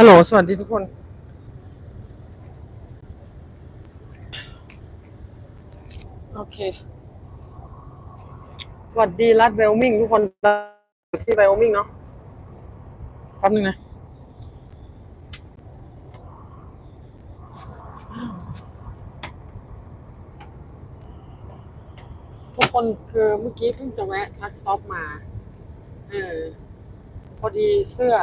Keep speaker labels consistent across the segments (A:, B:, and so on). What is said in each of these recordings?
A: ฮัลโหล สวัสดีทุกคน โอเค สวัสดีรัฐเวลมิงทุกคนอยู่ที่เวลมิงเนาะแป๊บนึงนะทุกคนคือเมื่อกี้เพิ่งจะแวะทักสต็อปมา เออ พอดีเสื้อ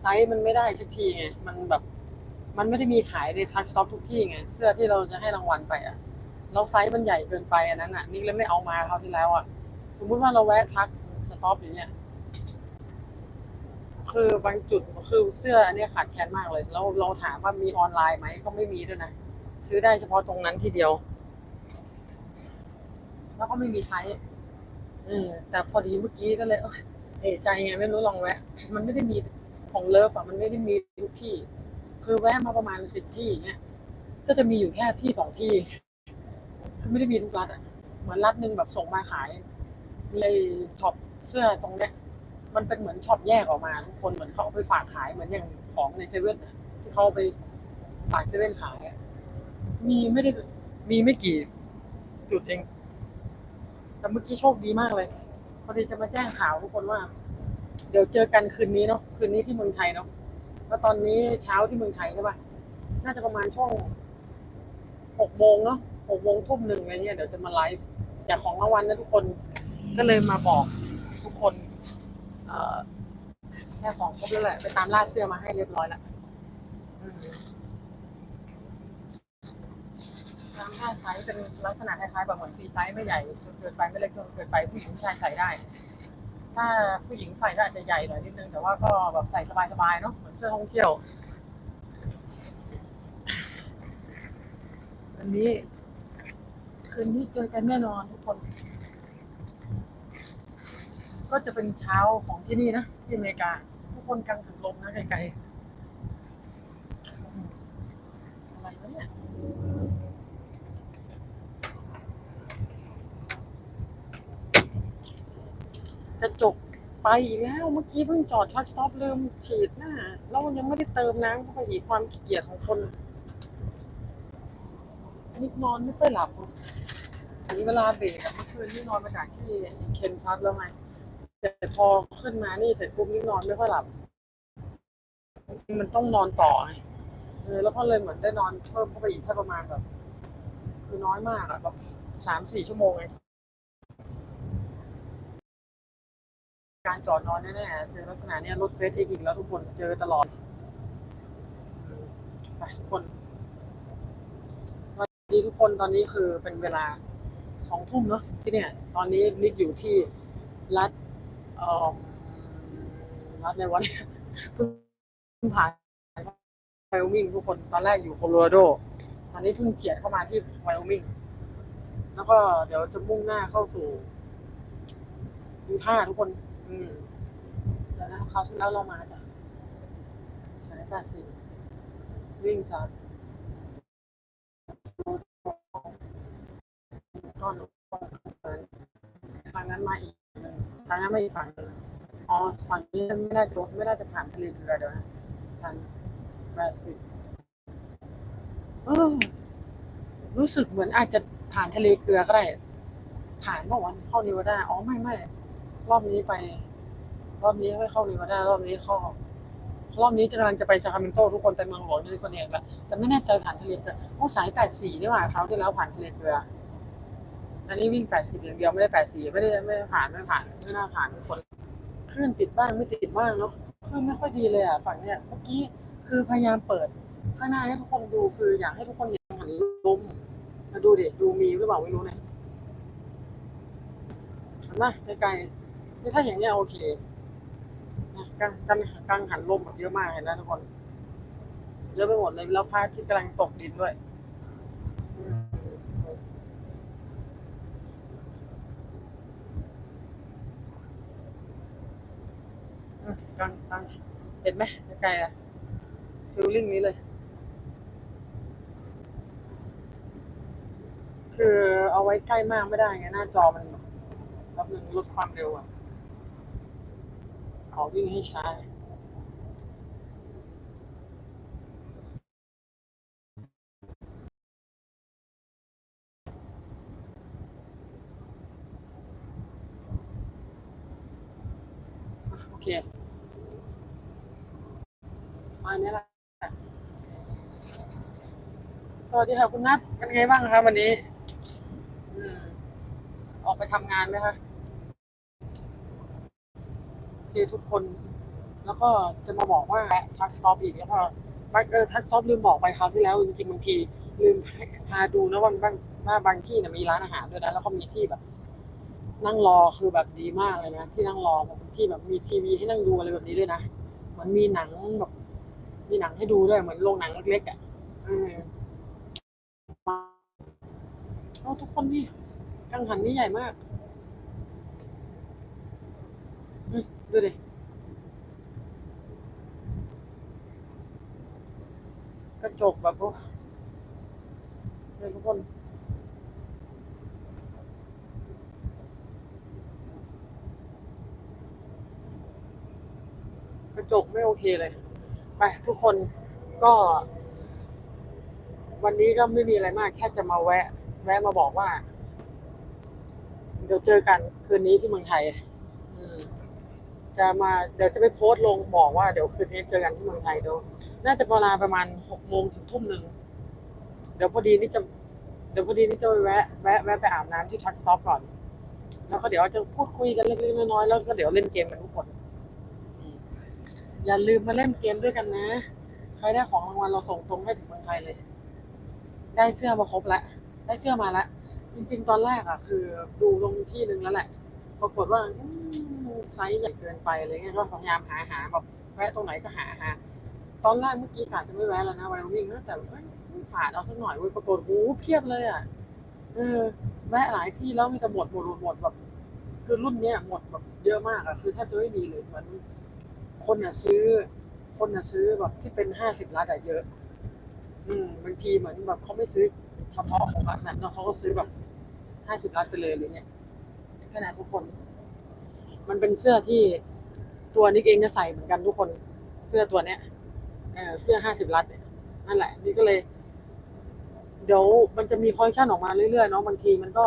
A: ไซส์มันไม่ได้สักทีไง มันแบบมันไม่ได้มีขายในทักสต็อปทุกที่ไง เสื้อที่เราจะให้รางวัลไปอะแล้วไซส์มันใหญ่เกินไปอันนั้นอะนี่เลยไม่เอามาคราวที่แล้วอะสมมุติว่าเราแวะทักสต็อปอย่างเงี้ย คือบางจุดคือเสื้ออันนี้ขาดแคลนมากเลย แล้วเราถามว่ามีออนไลน์ไหมก็ไม่มีด้วยนะ ซื้อได้เฉพาะตรงนั้นทีเดียว แล้วก็ไม่มีไซส์เออแต่พอดีเมื่อกี้ก็เลย เอยเอะใจไงไม่รู้ลองแวะ มันไม่ได้มี ของเลิฟอะมันไม่ได้มีทุกที่ คือแวะมาประมาณสิบที่อย่างเงี้ย ก็จะมีอยู่แค่ที่สองที่ คือไม่ได้มีทุกรัฐอะเหมือนรัฐหนึ่งแบบส่งมาขาย เลยช็อปเสื้อตรงเนี้ย มันเป็นเหมือนช็อปแยกออกมาทุกคนเหมือนเขาเอาไปฝากขายเหมือนอย่างของในเซเว่นอะที่เขาไปฝากเซเว่นขายอะมีไม่ได้มีไม่กี่จุดเอง แต่เมื่อกี้โชคดีมากเลย พอดีจะมาแจ้งข่าวทุกคนว่า เดี๋ยวเจอกันคืนนี้เนาะคืนนี้ที่เมืองไทยเนาะแล้วตอนนี้เช้าที่เมืองไทยใช่ปะน่าจะประมาณช่วงหกโมงเนาะหกโมงทุ่มหนึ่งอะไรเงี้ยเดี๋ยวจะมาไลฟ์แจกของรางวัลนะทุกคน ก็เลยมาบอกทุกคน เอ่อแค่ของครบแล้วแหละไปตามล่าเสื้อมาให้เรียบร้อยแล้วตามล่าไซส์เป็นลักษณะคล้ายๆแบบเหมือนฟรีไซส์ไม่ใหญ่จนเกินไปไม่เล็กจนเกินไปผู้หญิงผู้ชายใส่ได้ ถ้าผู้หญิงใส่ก็อาจจะใหญ่หน่อยนิดนึง แต่ว่าก็แบบใส่สบายๆเนาะเหมือนเสื้อท่องเที่ยว อันนี้คืนนี้เจอกันแน่นอนทุกคน ก็จะเป็นเช้าของที่นี่นะ ที่อเมริกา ทุกคนกังหันลมนะไกลๆอะไรวะเนี่ย กระจกไปอีกแล้วเมื่อกี้เพิ่งจอดทักสต็อปลืมฉีดหน้าแล้วยังไม่ได้เติมน้ำเข้าไปอีกความขี้เกียจของคนนิดนอนไม่ค่อยหลับถึงเวลาเบรกเมื่อคืนที่นอนมาจากที่เคนซัดแล้วไงแต่พอขึ้นมานี่เสร็จปุ๊บนี่นอนไม่ค่อยหลับ มันต้องนอนต่อไงเออแล้วก็เลยเหมือนได้นอนเพิ่มเข้าไปอีกแค่ประมาณแบบ คือน้อยมากอะแบบสามสี่ชั่วโมงเอง การจอดนอนแน่ๆเจอลักษณะเนี้ยรถเฟสเองอีกแล้วทุกคนเจอตลอดไปทุกคนสวัสดีทุกคนตอนนี้คือเป็นเวลาสองทุ่มเนาะที่เนี่ย ตอนนี้นิกอยู่ที่รัฐเอ่อรัฐในวันเพิ่งผ่านไวโอมิงทุกคนตอนแรกอยู่โคโลราโด ตอนนี้เพิ่งเฉียดเข้ามาที่ไวโอมิงแล้วก็เดี๋ยวจะมุ่งหน้าเข้าสู่ยูทาทุกคน อืมเดี๋ยวนะคราที่แล้วเรามาจากสายแปดสิบวิ่งจากก็ลงทางนั้นมาอีกทางนั้นไม่อีกฝั่งนึงอ๋อฝั่งนี้ไม่น่าจะไม่น่าจะผ่านทะเลเกลือเดี๋ยวนะผ่านแปดสิบเออรู้สึกเหมือนอาจจะผ่านทะเลเกลือก็ได้ ผ่านเมื่อวันเข้าเนวาดาอ๋อไม่ไม่ รอบนี้ไป รอบนี้ไม่เข้าเนวาดารอบนี้เข้ารอบนี้จะกำลังจะไปซาคราเมนโตทุกคนไปเมืองหลวงแคลิฟอร์เนียแล้วแต่ไม่แน่ใจผ่านทะเลเกลือโอ้สายแปดสี่นี่หว่าเขาที่แล้วผ่านทะเลเกลืออันนี้วิ่ง80อย่างเดียวไม่ได้84ไม่ได้ไม่ผ่านไม่ผ่านไม่น่าผ่านทุกคนคลื่นติดบ้างไม่ติดบ้างเนาะคลื่นไม่ค่อยดีเลยอะฝั่งเนี้ยเมื่อกี้คือพยายามเปิด ข้างหน้าให้ทุกคนดูคืออยากให้ทุกคนเห็นหันลมมาดูดิดูมีหรือเปล่าไม่รู้เนี่ยเห็นไหมไกลๆ นี่ถ้าอย่างเนี้ยโอเคกังกังกังหันลมแบบเยอะมากเห็นไหมทุกคน เยอะไปหมดเลยแล้วพระอาที่กำลังตกดินด้วยกลางกลางเห็นไหมไกลอะฟิลลิ่งนี้เลย คือเอาไว้ใกล้มากไม่ได้ไงหน้าจอมันรับหนึ่งลดความเร็วอะ อวิ่งให้ใช้โอเคมาเนี่ยละสวัสดีค่ะคุณนัทเป็นไงบ้างคะวันนี้ ออกไปทำงานไหมคะ อเคทุกคน แล้วก็จะมาบอกว่าทักสต็อปอีกแล้วก็เออทักสต็อปลืมบอกไปคราวที่แล้วจริงๆบางทีลืมพาดูนะว่าบางว่าบางที่เนี่ยมีร้านอาหารด้วยนะแล้วก็มีที่แบบ นั่งรอคือแบบดีมากเลยนะที่นั่งรอแบบที่แบบมีทีวีให้นั่งดูอะไรแบบนี้ด้วยนะเหมือนมีหนังแบบ มีหนังให้ดูด้วยเหมือนโรงหนังเล็กๆอะอืมเอาทุกคนนี่กังหันนี่ใหญ่มาก ดูดิ กระจกแบบโอ้เนี่ยทุกคน กระจกไม่โอเคเลย ไปทุกคนก็ วันนี้ก็ไม่มีอะไรมาก แค่จะมาแวะ แวะมาบอกว่า เดี๋ยวเจอกันคืนนี้ที่เมืองไทย อืม จะมาเดี๋ยวจะไปโพสต์ลงบอกว่าเดี๋ยวคืนนี้เจอกันที่เมืองไทยเดี๋ยวน่าจะเวลาประมาณหกโมงถึงทุ่มหนึ่งเดี๋ยวพอดีนี่จะเดี๋ยวพอดีนี่จะไปแวะแวะแวะไปอาบน้ำที่ทักสต็อปก่อน แล้วก็เดี๋ยวจะพูดคุยกันเล็กๆน้อยๆแล้วก็เดี๋ยวเล่นเกมกันทุกคน อย่าลืมมาเล่นเกมด้วยกันนะ ใครได้ของรางวัลเราส่งตรงให้ถึงเมืองไทยเลย ได้เสื้อมาครบแล้วได้เสื้อมาแล้วจริง ๆ ตอนแรกอะ คือดูลงที่หนึ่งแล้วแหละ ปรากฏว่า ไซส์ใหญ่เกินไปอะไรเงี้ยก็พยายามหาหาแบบแวะตรงไหนก็หาหาตอนแรกเมื่อกี้กะจะไม่แวะแล้วนะไวโอมิงแต่ผ่านเอาสักหน่อยเว้ยปรากฏโหเพียบเลยอะเออแวะหลายที่แล้วมีแต่หมดหมดหมดหมดแบบคือรุ่นเนี้ยหมดแบบเยอะมากอะคือแทบจะไม่มีเลยเหมือนคนอะซื้อ คนอะซื้อแบบที่เป็นห้าสิบล้านอะเยอะ อืมบางทีเหมือนแบบเขาไม่ซื้อเฉพาะของร้านนั้นเนาะเขาก็ซื้อแบบห้าสิบล้านไปเลยอะไรเงี้ยขนาดทุกคน มันเป็นเสื้อที่ตัวนิกเองก็ใส่เหมือนกันทุกคนเสื้อตัวเนี้ยเออเสื้อห้าสิบล้านเนี่ยนั่นแหละ นี่ก็เลย เดี๋ยวมันจะมีคอลเลคชันออกมาเรื่อยๆเนาะบางทีมันก็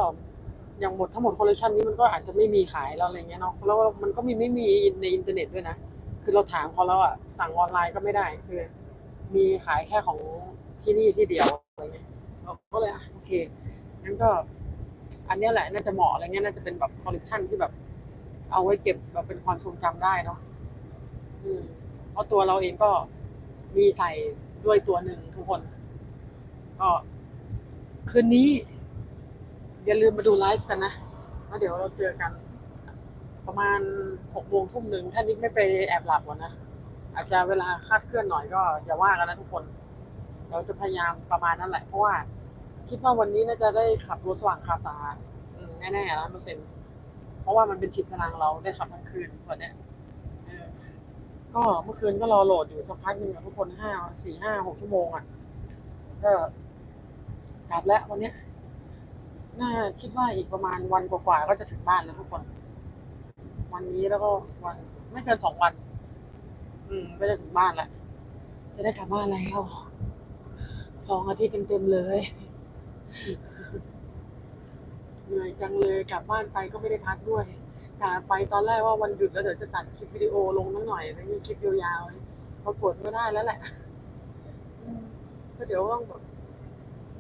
A: อย่างหมดทั้งหมดคอลเลคชันนี้มันก็อาจจะไม่มีขายแล้วอะไรเงี้ยเนาะแล้วมันก็มีไม่มีในอินเทอร์เน็ตด้วยนะคือเราถามเขาแล้วอะสั่งออนไลน์ก็ไม่ได้คือ มีขายแค่ของที่นี่ที่เดียวอะไรเงี้ยเราก็เลยอะโอเคงั้นก็ อันเนี้ยแหละน่าจะเหมาะอะไรเงี้ยน่าจะเป็นแบบคอลเลคชันที่แบบ เอาไว้เก็บแบบเป็นความทรงจำได้เนาะอืมเพราะตัวเราเองก็มีใส่ด้วยตัวหนึ่งทุกคน ก็คืนนี้ อย่าลืมมาดูไลฟ์กันนะแล้วเดี๋ยวเราเจอกัน ประมาณหกโมงทุ่มหนึ่งถ้านิกไม่ไปแอบหลับก่อนนะอาจจะเวลาคาดเคลื่อนหน่อยก็อย่าว่ากันนะทุกคน เราจะพยายามประมาณนั้นแหละเพราะว่า คิดว่าวันนี้น่าจะได้ขับรถสว่างคาตาแน่ๆร้อยเปอร์เซ็นต์ เพราะว่ามันเป็นชิปตารางเราได้ขับทั้งคืนวันเนี้ยก็เมื่อคืนก็รอโหลดอยู่สักพักหนึ่งอะทุกคนห้าสี่ห้าหกชั่วโมงอะก็กลับแล้ววันเนี้ยน่าคิดว่าอีกประมาณวันกว่าๆก็จะถึงบ้านแล้วทุกคน วันนี้แล้วก็วันไม่เกินสองวัน อืมก็จะถึงบ้านแล้วจะได้กลับบ้านแล้วสองอาทิตย์เต็มๆเลย เหนื่อยจังเลยกลับบ้านไปก็ไม่ได้พักด้วยกะไปตอนแรกว่าวันหยุดแล้วเดี๋ยวจะตัดคลิปวิดีโอลงนิดหน่อยแล้วมีคลิปยาวๆปรากฏไม่ได้แล้วแหละก็เดี๋ยวต้องแบบ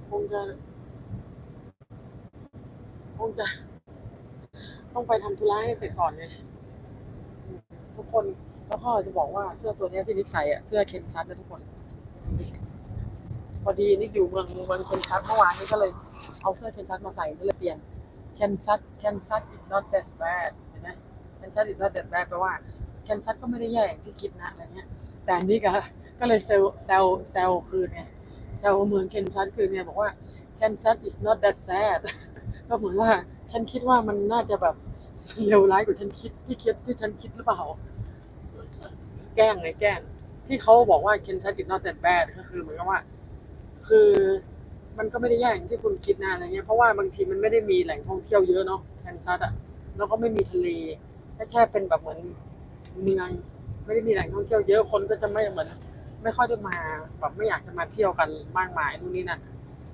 A: คงจะ คงจะ ต้องไปทำธุระให้เสร็จก่อนไงอืมทุกคนแล้วก็จะบอกว่าเสื้อตัวนี้ที่นิกใส่อะเสื้อเคนซัตนะทุกคน พอดีนิกอยู่เมืองเมืองเคนซัตเมื่อวานนี้ก็เลย เอาเสื้อเคนซัตมาใส่ก็เลยเปลี่ยน เคนซัตเคนซัต is not that bad เห็นไหมเคนซัต is not that bad แปลว่าเคนซัตก็ไม่ได้แย่อย่างที่คิดนะอะไรเงี้ย แต่อันนี้ก็ก็เลยเซลเซลเซลคืนไงเซลเมืองเคนซัตคืนไงบอกว่าเคนซัต is not that sad ก็เหมือนว่าฉันคิดว่ามันน่าจะแบบเลวร้ายกว่าฉันคิดที่คิดที่ฉันคิดหรือเปล่า แกล้งไงแกล้ง ที่เขาบอกว่า Ken Sat is not that bad ก็คือเหมือนกับว่า คือ มันก็ไม่ได้แย่อย่างที่คุณคิดนะอะไรเงี้ยเพราะว่าบางทีมันไม่ได้มีแหล่งท่องเที่ยวเยอะเนาะแคนซัสอะแล้วก็ไม่มีทะเลแค่แค่เป็นแบบเหมือนเมืองไม่ได้มีแหล่งท่องเที่ยวเยอะคนก็จะไม่เหมือน ไม่ค่อยได้มาแบบไม่อยากจะมาเที่ยวกันมากมายนู่นนี่นั่น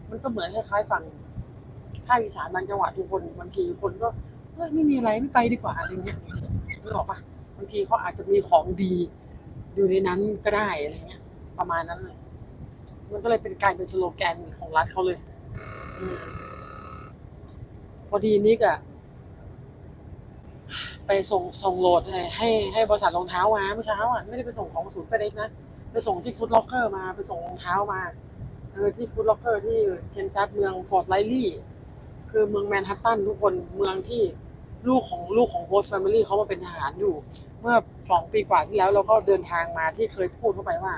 A: มันก็เหมือนคล้ายๆฝั่งภาคอีสานบางจังหวัดทุกคนบางทีคนก็เฮ้ยไม่มีอะไรไม่ไปดีกว่าอะไรเงี้ยนึกออกปะบางทีเขาอาจจะมีของดีอยู่ในนั้นก็ได้อะไรเงี้ย ประมาณนั้นเลย มันก็เลยเป็นกลายเป็นสโลแกนของรัฐเขาเลยอืมพอดีนิกอะไปส่งส่งโหลดให้ให้ให้บริษัทรองเท้ามาเมื่อเช้าอะไม่ได้ไปส่งของศูนย์เฟดเอ็กนะ ไปส่งที่ฟุตล็อกเกอร์มาไปส่งรองเท้ามาเออที่ฟุตล็อกเกอร์ที่เคนซัสเมืองฟอร์ดไลลี่คือเมืองแมนฮัตตันทุกคนเมืองที่ลูกของลูกของโฮสต์แฟมิลี่เขามาเป็นทหารอยู่ เมื่อสองปีกว่าที่แล้วเราก็เดินทางมาที่เคยพูดเข้าไปว่า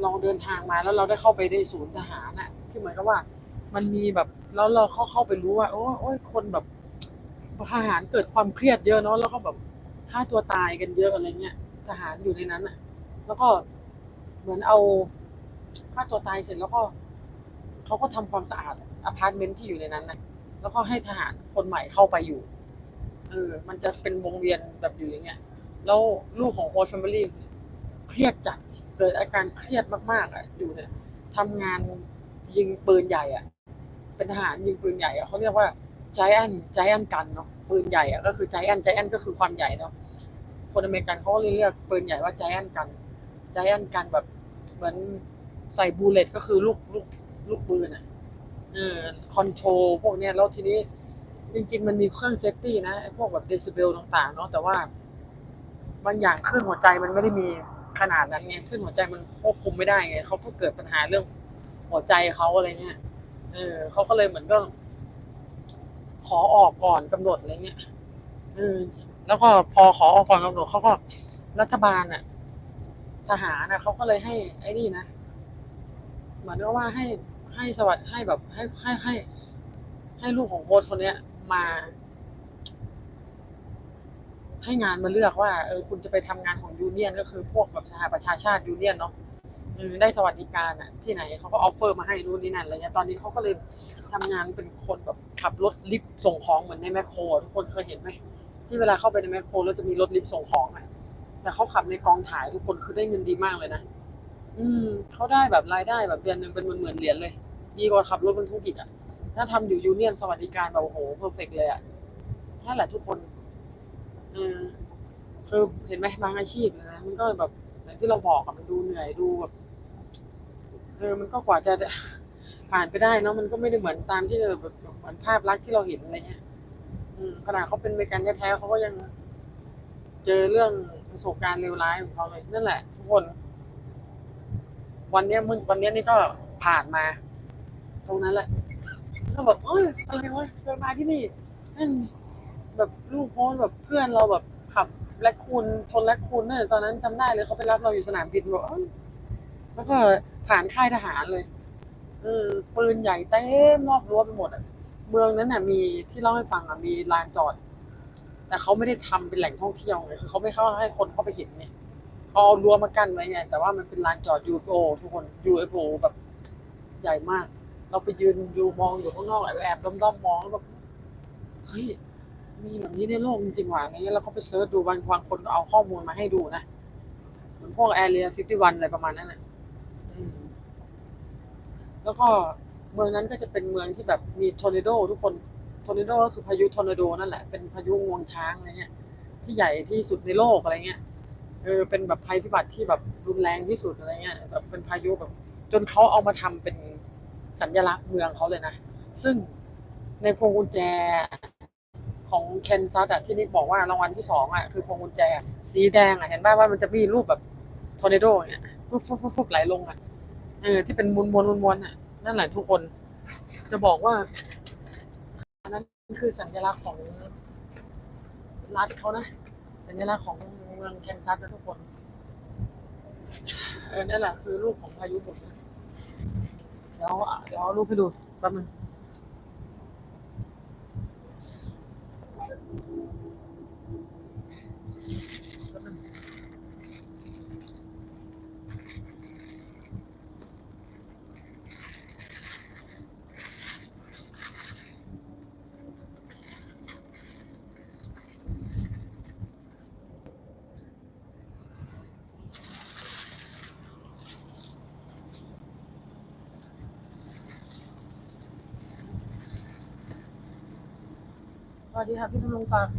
A: เราเดินทางมาแล้วเราได้เข้าไปในศูนย์ทหารน่ะ ที่เหมือนกับว่า มันมีแบบแล้วเราเข้าเข้าไปรู้ว่าโอ้โอ้ยคนแบบทหารเกิดความเครียดเยอะเนาะแล้วก็แบบฆ่าตัวตายกันเยอะอะไรเงี้ยทหารอยู่ในนั้นอะ แล้วก็เหมือนเอาฆ่าตัวตายเสร็จแล้วก็เขาก็ทำความสะอาดอพาร์ตเมนต์ที่อยู่ในนั้นนะแล้วก็ให้ทหารคนใหม่เข้าไปอยู่ เออ มันจะเป็นวงเวียนแบบอยู่อย่างเงี้ย แล้วลูกของโฮสต์แฟมิลี่เครียดจัด เกิดอาการเครียดมากๆอะอยู่เนี่ยทำงานยิงปืนใหญ่อะ เป็นทหารยิงปืนใหญ่อะเขาเรียกว่าใจแอนใจแอนกันเนาะปืนใหญ่อะก็คือใจแอนใจแอนก็คือความใหญ่เนาะคนอเมริกันเขาเลยเรียกปืนใหญ่ว่าใจแอนกันใจแอนกันแบบเหมือนใส่บูเลตก็คือลูกลูกลูกปืนอะเออคอนโทรลพวกเนี้ยแล้วทีนี้ จริง ๆ มันมีเครื่องเซฟตี้นะพวกแบบเดซิเบลต่าง ๆ เนาะแต่ว่าบางอย่างขึ้นหัวใจมันไม่ได้มี ขนาดนั้นไงขึ้นหัวใจมันควบคุมไม่ได้ไงเขาก็เกิดปัญหาเรื่องหัวใจเขาอะไรเงี้ย เออเขาก็เลยเหมือนก็ ขอออกก่อนกำหนดอะไรเงี้ยเออแล้วก็พอขอออกก่อนกำหนดเขาก็รัฐบาลน่ะ ทหารน่ะเขาก็เลยให้ ไอ้นี่นะเหมือนกับว่าให้ให้สวัสดิ์ให้แบบให้ให้ให้ให้ลูกของโค้ชคนเนี้ยมา ให้งานมาเลือกว่าเออคุณจะไปทำงานของยูเนียนก็คือพวกแบบสหประชาชาติยูเนียนเนาะได้สวัสดิการอะที่ไหนเขาก็ออฟเฟอร์มาให้นู่นนี่นั่นอะไรเงี้ยตอนนี้เขาก็เลยทำงานเป็นคนแบบขับรถลิฟต์ส่งของเหมือนในแมคโครทุกคนเคยเห็นไหมที่เวลาเข้าไปในแมคโครแล้วจะมีรถลิฟต์ส่งของอะแต่เขาขับในกองถ่ายทุกคนคือได้เงินดีมากเลยนะอืมเขาได้แบบรายได้แบบเดือนหนึ่งเป็นหมื่นเหรียญเลยดีกว่าขับรถบรรทุกอีกอะถ้าทำอยู่ยูเนียนสวัสดิการแบบโอ้โหเพอร์เฟกเลยอะนั่นแหละทุกคน เออคือเห็นไหมบางอาชีพนะมันก็แบบอย่างที่เราบอกอะมันดูเหนื่อยดูแบบเออมันก็กว่าจะผ่านไปได้เนาะมันก็ไม่ได้เหมือนตามที่แบบเหมือนภาพลักษณ์ที่เราเห็นอะไรเงี้ย อืมขนาดเขาเป็นเมกันแท้ๆเขาก็ยัง เจอเรื่องประสบการณ์เลวร้ายของเขาเลยนั่นแหละ ทุกคน วันเนี้ยมึงวันเนี้ยนี่ก็ผ่านมาตรงนั้นแหละก็แบบเอ้ยอะไรวะเคยมาที่นี่ แม่งแบบลูกโพสต์แบบเพื่อนเราแบบขับแลคคูนชนแลคคูนเนี่ยตอนนั้นจำได้เลยเขาไปรับเราอยู่สนามบินบอกเอ้ยแล้วก็ผ่านค่ายทหารเลยเออปืนใหญ่เต็มรอบรั้วไปหมดอะ เมืองนั้นน่ะมีที่เล่าให้ฟังอะมีลานจอด แต่เขาไม่ได้ทำเป็นแหล่งท่องเที่ยวไงคือเขาไม่เข้าให้คนเข้าไปเห็นไงเขาเอารั้วมากั้นไว้ไงแต่ว่ามันเป็นลานจอด UFO ทุกคน UFO แบบใหญ่มาก เราไปยืนอยู่มองอยู่ข้างนอกแอบแอบด้อมๆมองแล้วแบบเฮ้ย มีแบบนี้ในโลกจริงๆว่ะอะไรเงี้ยแล้วเขาไปเซิร์ชดูบางบางคนก็เอาข้อมูลมาให้ดูนะเหมือนพวกแอเรีย51อะไรประมาณนั้นน่ะอืมแล้วก็เมืองนั้นก็จะเป็นเมืองที่แบบมีทอร์นาโดทุกคนทอร์นาโดก็คือพายุทอร์นาโดนั่นแหละเป็นพายุงวงช้างอะไรเงี้ย ที่ใหญ่ที่สุดในโลกอะไรเงี้ยเออเป็นแบบภัยพิบัติที่แบบรุนแรงที่สุดอะไรเงี้ยแบบเป็นพายุแบบ จนเขาเอามาทำเป็นสัญลักษณ์เมืองเขาเลยนะ ซึ่งในพวงกุญแจ ของเคนซัสอะที่นิกบอกว่ารางวัลที่สองอะคือพวงกุญแจสีแดงอะเห็นป่ะว่ามันจะมีรูปแบบทอร์นาโดเนี่ยฟุบฟุบฟุบฟุบไหลลงอะเออที่เป็นมวลมวลมวลอะนั่นแหละทุกคน จะบอกว่าอันนั้นคือสัญลักษณ์ของรัฐเขานะ สัญลักษณ์ของเมืองแคนซัสนะทุกคน เออนั่นแหละคือรูปของพายุหมุนเดี๋ยวเดี๋ยวรูปให้ดูแป๊บนึง Thank you. สวัสดีครับพี่ธำรงศักดิ์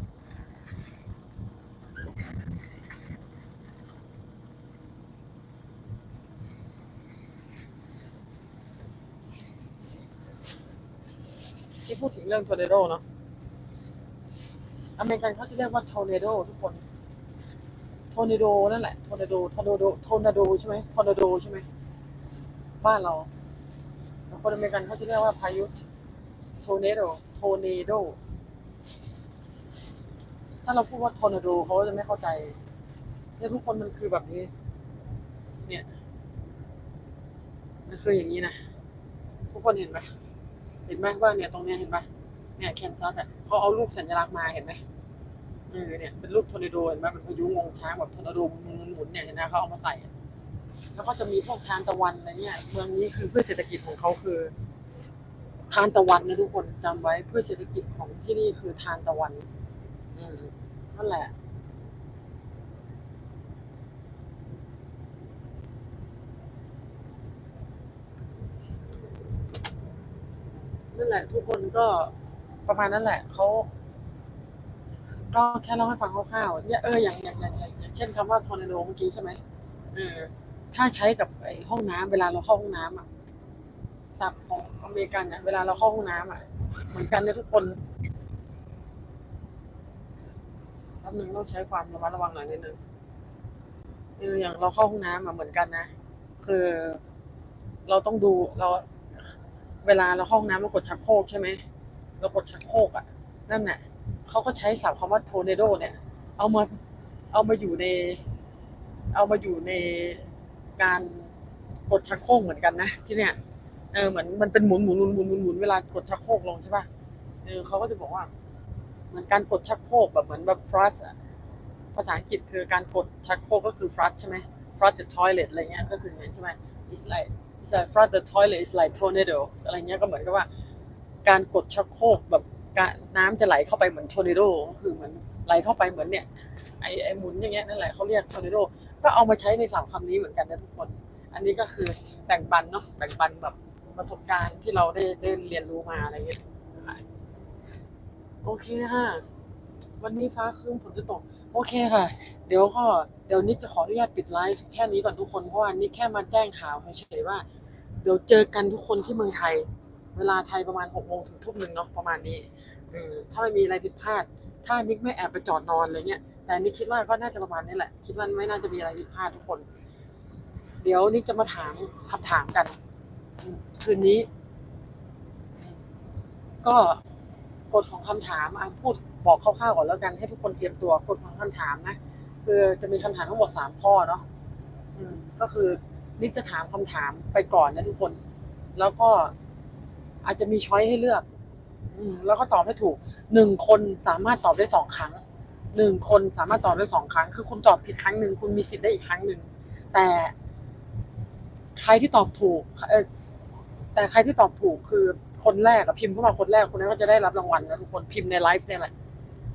A: ที่พูดถึงเรื่องทอร์เนโดเนาะอเมริกันเขาจะเรียกว่าทอร์เนโดทุกคนทอร์นโดนั่นแหละทอร์นโดทอร์นาโดทอร์นาโดใช่ไหมทอร์นาโดใช่ไหมบ้านเราคนอเมริกันเขาจะเรียกว่าพายุทอร์เนโดทอร์เนโด ถ้าเราพูดว่าทอร์นาโดเขาจะไม่เข้าใจเนี่ยทุกคนมันคือแบบนี้ เนี่ยมันคืออย่างนี้นะทุกคนเห็นไหมเห็นไหมว่าเนี่ยตรงเนี้ยเห็นไหมเนี่ยแคนซัสอะเขาเอารูปสัญลักษณ์มาเห็นไหมเออเนี่ยเป็นรูปทอร์นาโดเห็นไหมเป็นพายุงวงช้างแบบทอร์นาโดหมุนหมุนเนี่ยเห็นไหมเขาเอามาใส่แล้วก็จะมีพวกทานตะวันอะไรเงี้ยเมืองนี้คือเพื่อเศรษฐกิจของเขาคือ ทานตะวันนะทุกคนจำไว้เพื่อเศรษฐกิจของที่นี่คือทานตะวัน นั่นแหละ นั่นแหละ ทุกคนก็ประมาณนั้นแหละ เขาก็แค่เล่าให้ฟังคร่าวๆเนี่ยเอออย่างอย่างอย่างอย่างเช่นคำว่าทอร์นาโดเมื่อกี้ใช่ไหมเออถ้าใช้กับไอห้องน้ำเวลาเราเข้าห้องน้ำอะศัพท์ของอเมริกันเนี่ยเวลาเราเข้าห้องน้ำอะเหมือนกันเนี่ยทุกคน แป๊บนึงต้องใช้ความระมัดระวังหน่อยนิดนึงเอออย่างเราเข้าห้องน้ำอะเหมือนกันนะ คือ เราต้องดูเรา เวลาเราเข้าห้องน้ำเรากดชักโครกใช่ไหมเรากดชักโครกอะนั่นน่ะเขาก็ใช้ศัพท์คำว่าโทเนโดเนี่ย เอามาเอามาอยู่ใน เอามาอยู่ในการกดชักโครกเหมือนกันนะที่เนี่ยเออเหมือนมันเป็นหมุนหมุนหมุนหมุนหมุนหมุนเวลากดชักโครกลงใช่ป่ะเออเขาก็จะบอกว่า เหมือนการกดชักโครกแบบเหมือนแบบ flush อะภาษาอังกฤษคือการกดชักโครกก็คือ flush ใช่ไหม flush the toilet อะไรเงี้ยก็คืออย่างนั้นใช่ไหม it's like it's like flush the toilet is like tornado อะไรเงี้ยก็เหมือนกับว่าการกดชักโครกแบบการน้ำจะไหลเข้าไปเหมือนทอร์นาโดก็คือเหมือนไหลเข้าไปเหมือนเนี่ยไอไอหมุนอย่างเงี้ยนั่นแหละเขาเรียกทอร์นาโดก็เอามาใช้ในสามคำนี้เหมือนกันนะทุกคน อันนี้ก็คือแบ่งปันเนาะแบ่งปันแบบประสบการณ์ที่เราได้ได้เรียนรู้มาอะไรเงี้ยนะคะ เคค่ะ วันนี้ฟ้าครึ้มฝนจะตก โอเคค่ะ เดี๋ยวก็เดี๋ยวนิกจะขออนุญาตปิดไลฟ์แค่นี้ก่อนทุกคน เพราะว่านิกแค่มาแจ้งข่าวเฉยๆว่า เดี๋ยวเจอกันทุกคนที่เมืองไทย เวลาไทยประมาณหกโมงถึงทุ่มหนึ่งเนาะประมาณนี้อืมถ้าไม่มีอะไรผิดพลาด ถ้านิกไม่แอบไปจอดนอนอะไรเงี้ย แต่นิกคิดว่าก็น่าจะประมาณนี้แหละ คิดว่าไม่น่าจะมีอะไรผิดพลาดทุกคน เดี๋ยวนิกจะมาถามคำถามกันอืมคืนนี้ ก็ กฎของคำถามอะพูดบอกคร่าวๆก่อนแล้วกันให้ทุกคนเตรียมตัวกฎของคำถามนะคือจะมีคำถามทั้งหมดสามข้อเนาะอืมก็คือนิกจะถามคำถามไปก่อนนะทุกคน แล้วก็อาจจะมีช้อยให้เลือก อืม แล้วก็ตอบให้ถูกหนึ่งคนสามารถตอบได้สองครั้งหนึ่งคนสามารถตอบได้สองครั้ง คือคุณตอบผิดครั้งหนึ่งคุณมีสิทธิ์ได้อีกครั้งหนึ่งแต่ใครที่ตอบถูกแต่ใครที่ตอบถูกคือ คนแรกอะพิมพ์เข้ามาคนแรกคนนั้นก็จะได้รับรางวัลนะทุกคนพิมพ์ในไลฟ์เนี่ยแหละ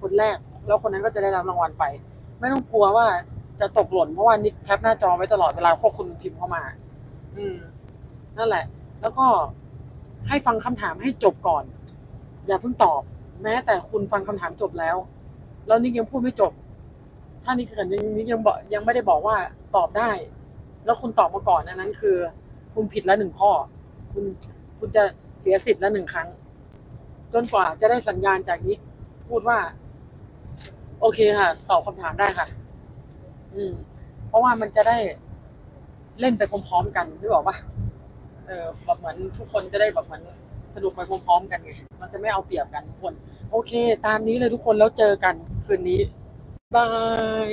A: คนแรก แล้วคนนั้นก็จะได้รับรางวัลไป ไม่ต้องกลัวว่าจะตกหล่นเพราะว่านิกแคปหน้าจอไว้ตลอดเวลาพวกคุณพิมพ์เข้ามา อืม นั่นแหละ แล้วก็ให้ฟังคำถามให้จบก่อน อย่าเพิ่งตอบ แม้แต่คุณฟังคำถามจบแล้ว แล้วนิกยังพูดไม่จบ ถ้านิกเกิดยังนิกยังบอกยังไม่ได้บอกว่าตอบได้ แล้วคุณตอบมาก่อนอันนั้น คือ คุณผิดแล้วหนึ่งข้อ คุณคุณจะ เสียสิทธิ์แล้วหนึ่งครั้ง จนกว่าจะได้สัญญาณจากนิกพูดว่า โอเคค่ะ ตอบคำถามได้ค่ะ อืม เพราะว่ามันจะได้เล่นไปพร้อมๆกันนึกออกปะเออแบบเหมือนทุกคนจะได้แบบเหมือนสนุกไปพร้อมๆกันไงมันจะไม่เอาเปรียบกันทุกคน โอเค ตามนี้เลยทุกคนแล้วเจอกันคืนนี้บาย